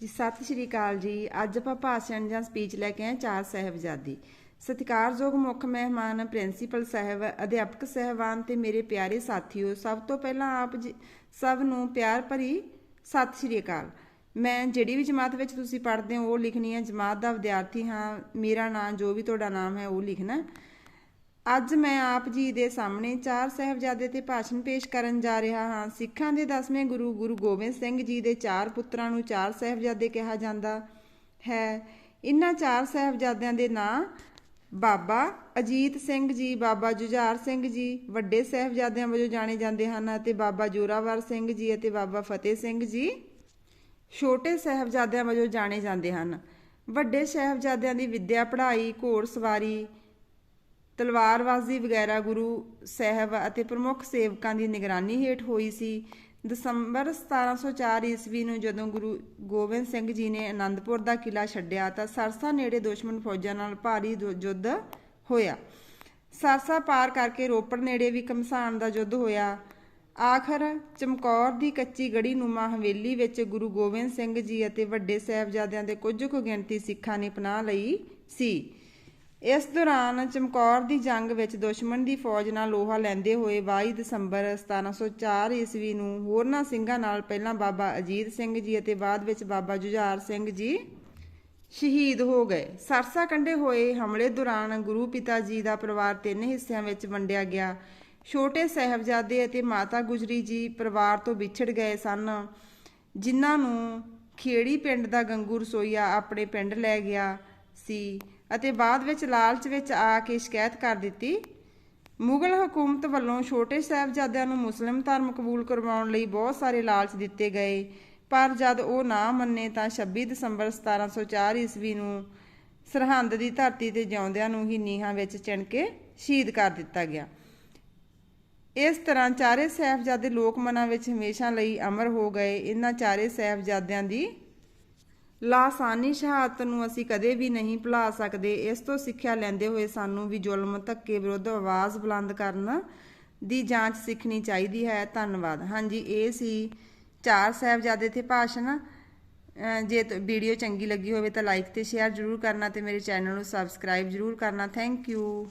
ਜੀ, ਸਤਿ ਸ਼੍ਰੀ ਅਕਾਲ ਜੀ। ਅੱਜ ਆਪਾਂ ਭਾਸ਼ਣ ਜਾਂ ਸਪੀਚ ਲੈ ਕੇ ਆਏ ਚਾਰ ਸਾਹਿਬਜ਼ਾਦੀ। ਸਤਿਕਾਰਯੋਗ ਮੁੱਖ ਮਹਿਮਾਨ ਪ੍ਰਿੰਸੀਪਲ ਸਾਹਿਬ, ਅਧਿਆਪਕ ਸਹਿਬਾਨ ਤੇ ਮੇਰੇ ਪਿਆਰੇ ਸਾਥੀਓ, ਸਭ ਤੋਂ ਪਹਿਲਾਂ ਆਪ ਜੀ- ਸਭ ਨੂੰ ਪਿਆਰ ਭਰੀ ਸਤਿ ਸ਼੍ਰੀ ਅਕਾਲ। ਮੈਂ ਜਿਹੜੀ ਵੀ ਜਮਾਤ ਵਿੱਚ ਤੁਸੀਂ ਪੜ੍ਹਦੇ ਹੋ, ਉਹ ਲਿਖਣੀ ਹੈ ਜਮਾਤ ਦਾ ਵਿਦਿਆਰਥੀ ਹਾਂ। ਮੇਰਾ ਨਾਮ ਜੋ ਵੀ ਤੁਹਾਡਾ ਨਾਮ ਹੈ, ਉਹ ਲਿਖਣਾ। ਅੱਜ ਮੈਂ ਆਪ ਜੀ ਦੇ ਸਾਹਮਣੇ ਚਾਰ ਸਾਹਿਬਜ਼ਾਦੇ ਤੇ ਭਾਸ਼ਣ ਪੇਸ਼ ਕਰਨ ਜਾ ਰਿਹਾ ਹਾਂ। ਸਿੱਖਾਂ ਦੇ ਦਸਵੇਂ ਗੁਰੂ ਗੁਰੂ ਗੋਬਿੰਦ ਸਿੰਘ ਜੀ ਦੇ ਚਾਰ ਪੁੱਤਰਾਂ ਨੂੰ ਚਾਰ ਸਾਹਿਬਜ਼ਾਦੇ ਕਿਹਾ ਜਾਂਦਾ ਹੈ। ਇਨ੍ਹਾਂ ਚਾਰ ਸਾਹਿਬਜ਼ਾਦਿਆਂ ਦੇ ਨਾਂ ਬਾਬਾ ਅਜੀਤ ਸਿੰਘ ਜੀ, ਬਾਬਾ ਜੁਝਾਰ ਸਿੰਘ ਜੀ, ਵੱਡੇ ਸਾਹਿਬਜ਼ਾਦਿਆਂ ਵਜੋਂ ਜਾਣੇ ਜਾਂਦੇ ਹਨ ਅਤੇ ਬਾਬਾ ਜੋਰਾਵਰ ਸਿੰਘ ਜੀ ਅਤੇ ਬਾਬਾ ਫਤਿਹ ਸਿੰਘ ਜੀ ਛੋਟੇ ਸਾਹਿਬਜ਼ਾਦਿਆਂ ਵਜੋਂ ਜਾਣੇ ਜਾਂਦੇ ਹਨ। ਵੱਡੇ ਸਾਹਿਬਜ਼ਾਦਿਆਂ ਦੀ ਵਿੱਦਿਆ ਪੜ੍ਹਾਈ, ਘੋੜ ਸਵਾਰੀ ਤਲਵਾਰਬਾਜ਼ੀ ਵਗੈਰਾ ਗੁਰੂ ਸਾਹਿਬ ਅਤੇ ਪ੍ਰਮੁੱਖ ਸੇਵਕਾਂ ਦੀ ਨਿਗਰਾਨੀ ਹੇਠ ਹੋਈ ਸੀ। ਦਸੰਬਰ 1704 ਈਸਵੀ ਨੂੰ ਜਦੋਂ ਗੁਰੂ ਗੋਬਿੰਦ ਸਿੰਘ ਜੀ ਨੇ ਆਨੰਦਪੁਰ ਦਾ ਕਿਲਾ ਛੱਡਿਆ ਤਾਂ ਸਰਸਾ ਨੇੜੇ ਦੁਸ਼ਮਣ ਫੌਜਾਂ ਨਾਲ ਭਾਰੀ ਯੁੱਧ ਹੋਇਆ। ਸਰਸਾ ਪਾਰ ਕਰਕੇ ਰੋਪੜ ਨੇੜੇ ਵੀ ਕਮਸਾਨ ਦਾ ਯੁੱਧ ਹੋਇਆ। ਆਖਰ ਚਮਕੌਰ ਦੀ ਕੱਚੀ ਗੜੀ ਨੂਮਾ ਹਵੇਲੀ ਵਿੱਚ ਗੁਰੂ ਗੋਬਿੰਦ ਸਿੰਘ ਜੀ ਅਤੇ ਵੱਡੇ ਸਾਹਿਬਜ਼ਾਦਿਆਂ ਦੇ ਕੁਝ ਕੁ ਗਿਣਤੀ ਸਿੱਖਾਂ ਨੇ ਪਨਾਹ ਲਈ ਸੀ। ਇਸ ਦੌਰਾਨ ਚਮਕੌਰ ਦੀ ਜੰਗ ਵਿੱਚ ਦੁਸ਼ਮਣ ਦੀ ਫੌਜ ਨਾਲ ਲੋਹਾ ਲੈਂਦੇ ਹੋਏ 22 ਦਸੰਬਰ 1704 ਈਸਵੀ ਨੂੰ ਹੋਰਨਾਂ ਸਿੰਘਾਂ ਨਾਲ ਪਹਿਲਾਂ ਬਾਬਾ ਅਜੀਤ ਸਿੰਘ ਜੀ ਅਤੇ ਬਾਅਦ ਵਿੱਚ ਬਾਬਾ ਜੁਝਾਰ ਸਿੰਘ ਜੀ ਸ਼ਹੀਦ ਹੋ ਗਏ। ਸਰਸਾ ਕੰਢੇ ਹੋਏ ਹਮਲੇ ਦੌਰਾਨ ਗੁਰੂ ਪਿਤਾ ਜੀ ਦਾ ਪਰਿਵਾਰ ਤਿੰਨ ਹਿੱਸਿਆਂ ਵਿੱਚ ਵੰਡਿਆ ਗਿਆ। ਛੋਟੇ ਸਾਹਿਬਜ਼ਾਦੇ ਅਤੇ ਮਾਤਾ ਗੁਜਰੀ ਜੀ ਪਰਿਵਾਰ ਤੋਂ ਵਿਛੜ ਗਏ ਸਨ, ਜਿਨ੍ਹਾਂ ਨੂੰ ਖੇੜੀ ਪਿੰਡ ਦਾ ਗੰਗੂ ਰਸੋਈਆ ਆਪਣੇ ਪਿੰਡ ਲੈ ਗਿਆ ਸੀ। ਅਤੇ ਬਾਅਦ ਵਿੱਚ ਲਾਲਚ ਵਿੱਚ ਆ ਕੇ ਸ਼ਿਕਾਇਤ ਕਰ ਦਿੱਤੀ। ਮੁਗਲ ਹਕੂਮਤ ਵੱਲੋਂ ਛੋਟੇ ਸਾਹਿਬਜ਼ਾਦਿਆਂ ਨੂੰ ਮੁਸਲਿਮ ਧਰਮ ਕਬੂਲ ਕਰਵਾਉਣ ਲਈ ਬਹੁਤ ਸਾਰੇ ਲਾਲਚ ਦਿੱਤੇ ਗਏ। ਪਰ ਜਦ ਉਹ ਨਾ ਮੰਨੇ ਤਾਂ 26 ਦਸੰਬਰ 1704 ਈਸਵੀ ਨੂੰ ਸਰਹੰਦ ਦੀ ਧਰਤੀ ਤੇ ਜਿਉਂਦਿਆਂ ਨੂੰ ਹੀ ਨੀਹਾਂ ਵਿੱਚ ਚਿਣ ਕੇ ਸ਼ਹੀਦ ਕਰ ਦਿੱਤਾ ਗਿਆ। ਇਸ ਤਰ੍ਹਾਂ ਚਾਰੇ ਸਾਹਿਬਜ਼ਾਦੇ ਲੋਕ ਮਨਾਂ ਵਿੱਚ ਹਮੇਸ਼ਾ ਲਈ ਅਮਰ ਹੋ ਗਏ। ਇਹਨਾਂ ਚਾਰੇ ਸਾਹਿਬਜ਼ਾਦਿਆਂ ਦੀ ਲਾਸਾਨੀ ਸ਼ਹਾਦਤ ਨੂੰ ਅਸੀਂ ਕਦੇ ਵੀ ਨਹੀਂ ਭੁਲਾ ਸਕਦੇ। ਇਸ ਤੋਂ ਸਿੱਖਿਆ ਲੈਂਦੇ ਹੋਏ ਸਾਨੂੰ ਵੀ ਜ਼ੁਲਮ, ਧੱਕੇ ਵਿਰੁੱਧ ਆਵਾਜ਼ ਬੁਲੰਦ ਕਰਨ ਦੀ ਜਾਂਚ ਸਿੱਖਣੀ ਚਾਹੀਦੀ ਹੈ। ਧੰਨਵਾਦ। ਹਾਂਜੀ, ਇਹ ਸੀ ਚਾਰ ਸਾਹਿਬਜ਼ਾਦੇ ਤੇ ਭਾਸ਼ਣ। ਜੇ ਵੀਡੀਓ ਚੰਗੀ ਲੱਗੀ ਹੋਵੇ ਤਾਂ ਲਾਈਕ ਤੇ ਸ਼ੇਅਰ ਜ਼ਰੂਰ ਕਰਨਾ ਤੇ ਮੇਰੇ ਚੈਨਲ ਨੂੰ ਸਬਸਕ੍ਰਾਈਬ ਜ਼ਰੂਰ ਕਰਨਾ। Thank you